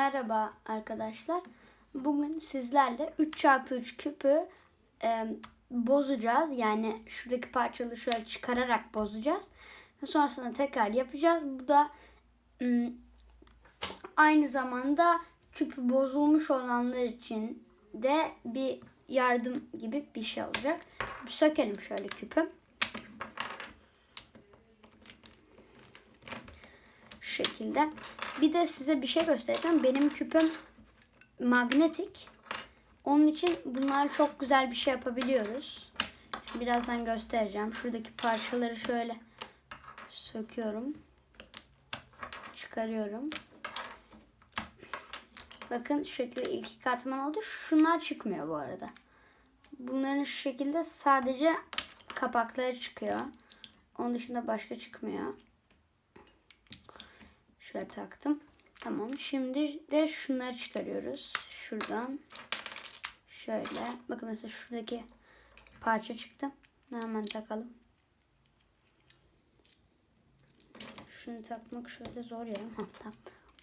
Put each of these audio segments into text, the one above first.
Merhaba arkadaşlar. Bugün sizlerle 3x3 küpü e, bozacağız. Yani şuradaki parçaları şöyle çıkararak bozacağız. Sonrasında tekrar yapacağız. Bu da aynı zamanda küpü bozulmuş olanlar için de bir yardım gibi bir şey olacak. Sökelim şöyle küpü. Şu şekilde. Bir de size bir şey göstereceğim. Benim küpüm magnetik. Onun için bunlar çok güzel bir şey yapabiliyoruz. Şimdi birazdan göstereceğim. Şuradaki parçaları şöyle söküyorum. Çıkarıyorum. Bakın şu şekilde ilk iki katman oldu. Şunlar çıkmıyor bu arada. Bunların şu şekilde sadece kapakları çıkıyor. Onun dışında başka çıkmıyor. Şöyle taktım. Tamam. Şimdi de şunları çıkarıyoruz. Şuradan. Şöyle. Bakın mesela şuradaki parça çıktı. Hemen takalım. Şunu takmak şöyle zor ya. Tamam.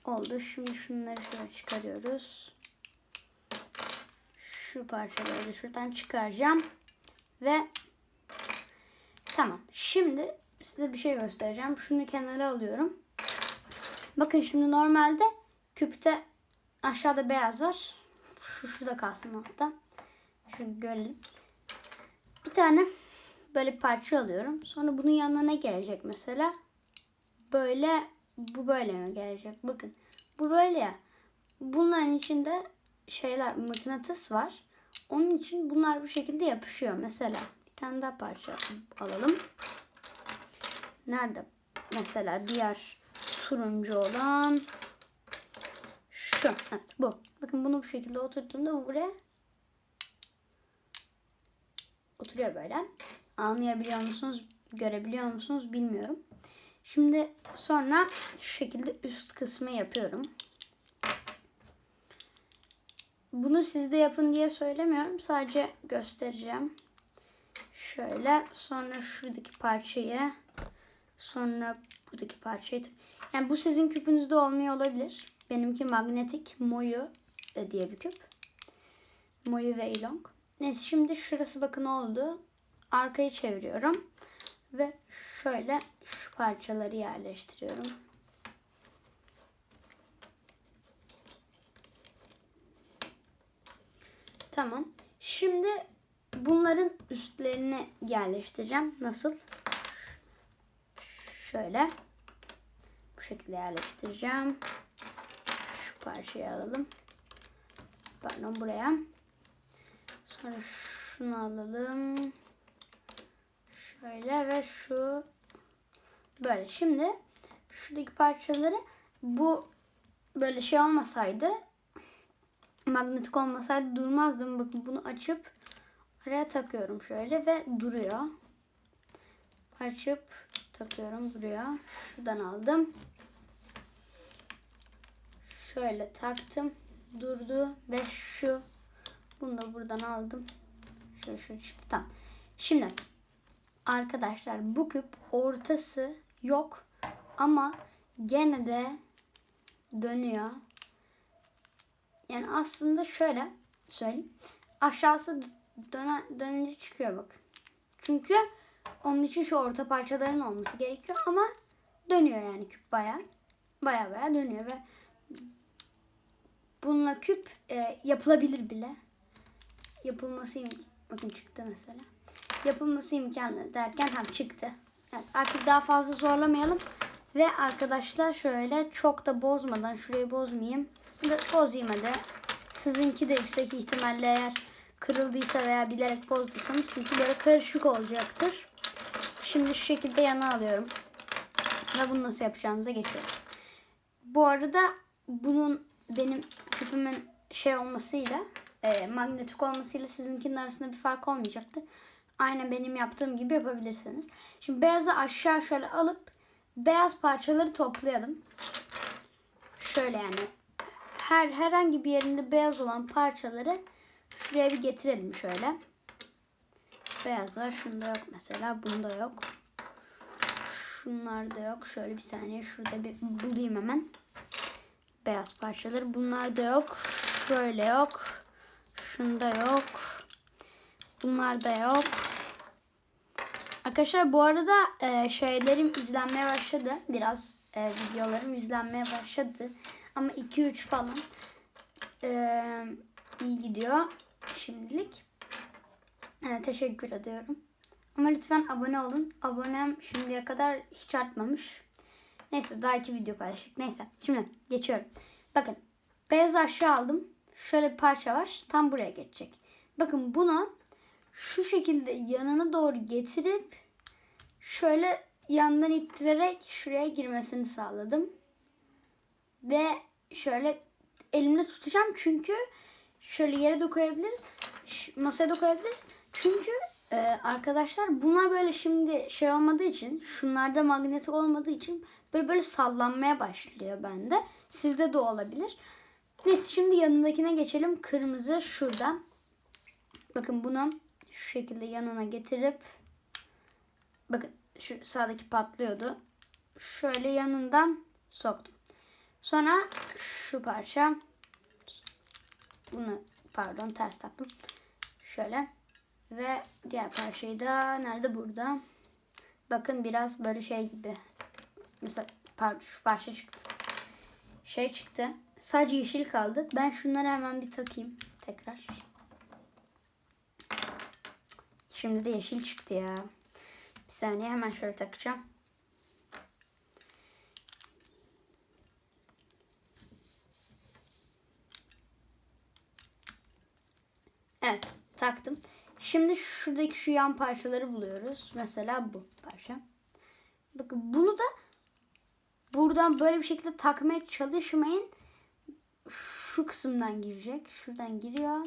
Oldu. Şimdi şunları şöyle çıkarıyoruz. Şu parçaları da şuradan çıkaracağım. Ve tamam. Şimdi size bir şey göstereceğim. Şunu kenara alıyorum. Bakın şimdi normalde küpte aşağıda beyaz var. Şu şurada kalsın hatta. Şunu görelim. Bir tane böyle bir parça alıyorum. Sonra bunun yanına ne gelecek mesela? Böyle bu böyle mi gelecek? Bakın bu böyle ya. Bunların içinde şeyler mıknatıs var. Onun için bunlar bu şekilde yapışıyor. Mesela bir tane daha parça alalım. Nerede? Mesela diğer turuncu olan şu. Evet bu. Bakın bunu bu şekilde oturttuğumda buraya oturuyor böyle. Anlayabiliyor musunuz? Görebiliyor musunuz? Bilmiyorum. Şimdi sonra şu şekilde üst kısmı yapıyorum. Bunu siz de yapın diye söylemiyorum. Sadece göstereceğim. Şöyle sonra şuradaki parçayı sonra buradaki parçayı yani bu sizin küpünüzde olmuyor olabilir. Benimki magnetik Moyu diye bir küp. Moyu ve Ilong. Neyse şimdi şurası bakın oldu. Arkayı çeviriyorum. Ve şöyle şu parçaları yerleştiriyorum. Tamam. Şimdi bunların üstlerini yerleştireceğim. Nasıl? Şöyle. Şekilde yerleştireceğim. Şu parçayı alalım. Pardon buraya. Sonra şunu alalım. Şöyle ve şu böyle. Şimdi şuradaki parçaları bu böyle şey olmasaydı magnetik olmasaydı durmazdım. Bakın bunu açıp araya takıyorum şöyle ve duruyor. Açıp takıyorum duruyor. Şuradan aldım. Şöyle taktım. Durdu ve şu bunu da buradan aldım. Şöyle şöyle çıktı. Tamam. Şimdi arkadaşlar bu küp ortası yok ama gene de dönüyor. Yani aslında şöyle söyleyeyim. Aşağısı döne, dönünce çıkıyor bak. Çünkü onun için şu orta parçaların olması gerekiyor ama dönüyor yani küp baya baya baya dönüyor ve bununla küp e, yapılabilir bile. Yapılması bakın çıktı mesela. Yapılması imkanlı derken hem çıktı. Evet, artık daha fazla zorlamayalım. Ve arkadaşlar şöyle çok da bozmadan şurayı bozmayayım. Bozayım hadi. Sizinki de yüksek ihtimalle eğer kırıldıysa veya bilerek bozduysanız çünkü böyle karışık olacaktır. Şimdi şu şekilde yana alıyorum. Ve bunu nasıl yapacağımıza geçiyorum. Bu arada bunun benim küpümün şey olmasıyla e, magnetik olmasıyla sizinkinin arasında bir fark olmayacaktır. Aynen benim yaptığım gibi yapabilirsiniz. Şimdi beyazı aşağı şöyle alıp beyaz parçaları toplayalım. Şöyle yani her herhangi bir yerinde beyaz olan parçaları şuraya bir getirelim şöyle. Beyaz var. Şunda yok mesela. Bunda yok. Şunlarda yok. Şöyle bir saniye. Şurada bir bulayım hemen. beyaz parçaları. Bunlar da yok. Şöyle yok. Şunda yok. Bunlar da yok. Arkadaşlar bu arada e, şeylerim izlenmeye başladı. Biraz e, videolarım izlenmeye başladı. Ama 2-3 falan e, iyi gidiyor şimdilik. E, teşekkür ediyorum. Ama lütfen abone olun. Abonem şimdiye kadar hiç artmamış. Neyse daha iki video paylaştık. Neyse şimdi geçiyorum. Bakın beyaz aşağı aldım. Şöyle bir parça var. Tam buraya geçecek. Bakın bunu şu şekilde yanına doğru getirip şöyle yandan ittirerek şuraya girmesini sağladım. Ve şöyle elimle tutacağım çünkü şöyle yere de koyabilir, ş- masaya da koyabilir. Çünkü e, arkadaşlar bunlar böyle şimdi şey olmadığı için, şunlarda magnetik olmadığı için böyle böyle sallanmaya başlıyor bende. Sizde de olabilir. Neyse şimdi yanındakine geçelim. Kırmızı şurada. Bakın bunu şu şekilde yanına getirip bakın şu sağdaki patlıyordu. Şöyle yanından soktum. Sonra şu parça bunu pardon ters taktım. Şöyle ve diğer parçayı da nerede burada? Bakın biraz böyle şey gibi. Mesela pardon şu parça çıktı. Şey çıktı. Sadece yeşil kaldı. Ben şunları hemen bir takayım tekrar. Şimdi de yeşil çıktı ya. Bir saniye hemen şöyle takacağım. Evet taktım. Şimdi şuradaki şu yan parçaları buluyoruz. Mesela bu parça. Bakın bunu da buradan böyle bir şekilde takmaya çalışmayın. Şu kısımdan girecek. Şuradan giriyor.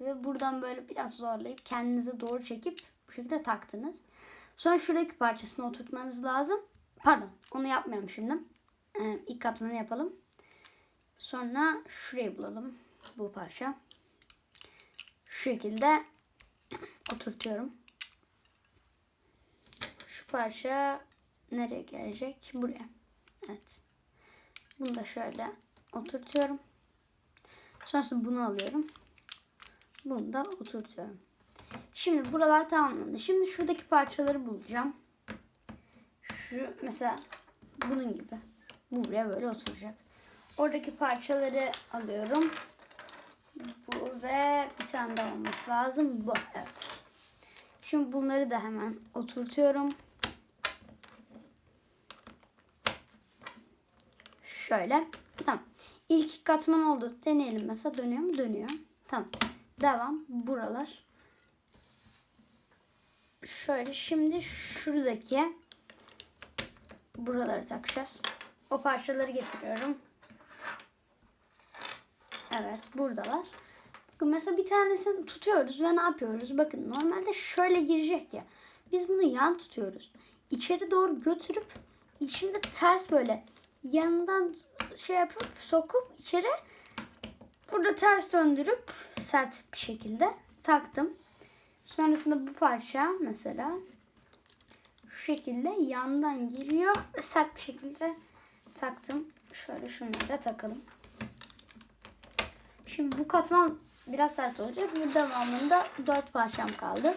Ve buradan böyle biraz zorlayıp kendinize doğru çekip bu şekilde taktınız. Sonra şuradaki parçasını oturtmanız lazım. Pardon onu yapmayalım şimdi. Ee, ilk katmanı yapalım. Sonra şurayı bulalım. Bu parça. Şu şekilde oturtuyorum. Şu parça nereye gelecek? Buraya. Evet. Bunu da şöyle oturtuyorum. Sonrasında bunu alıyorum. Bunu da oturtuyorum. Şimdi buralar tamamlandı. Şimdi şuradaki parçaları bulacağım. Şu mesela bunun gibi. Bu buraya böyle oturacak. Oradaki parçaları alıyorum. Bu ve bir tane daha olması lazım. Bu. Evet. Şimdi bunları da hemen oturtuyorum. Şöyle. Tamam. İlk katman oldu. Deneyelim mesela. Dönüyor mu? Dönüyor. Tamam. Devam. Buralar. Şöyle şimdi şuradaki buraları takacağız. O parçaları getiriyorum. Evet buradalar. Bakın mesela bir tanesini tutuyoruz ve ne yapıyoruz? Bakın normalde şöyle girecek ya. Biz bunu yan tutuyoruz. İçeri doğru götürüp içinde ters böyle yanından şey yapıp sokup içeri burada ters döndürüp sert bir şekilde taktım. Sonrasında bu parça mesela şu şekilde yandan giriyor ve sert bir şekilde taktım. Şöyle şunları da takalım. Şimdi bu katman biraz sert olacak. Bu devamında dört parçam kaldı.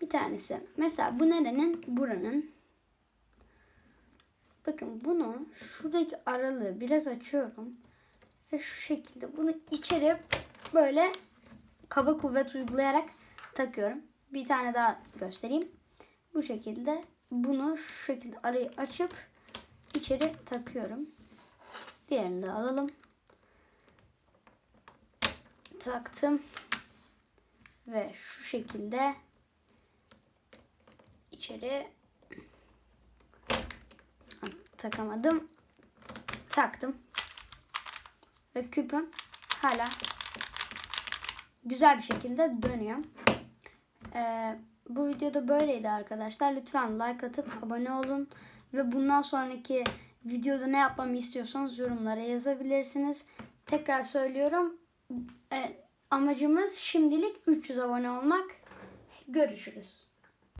Bir tanesi. Mesela bu nerenin? Buranın. Bakın bunu şuradaki aralığı biraz açıyorum. Ve şu şekilde bunu içeri böyle kaba kuvvet uygulayarak takıyorum. Bir tane daha göstereyim. Bu şekilde bunu şu şekilde arayı açıp içeri takıyorum. Diğerini de alalım taktım. Ve şu şekilde içeri takamadım. Taktım. Ve küpüm hala güzel bir şekilde dönüyor. Ee, bu videoda böyleydi arkadaşlar. Lütfen like atıp abone olun. Ve bundan sonraki videoda ne yapmamı istiyorsanız yorumlara yazabilirsiniz. Tekrar söylüyorum. E, amacımız şimdilik 300 abone olmak. Görüşürüz.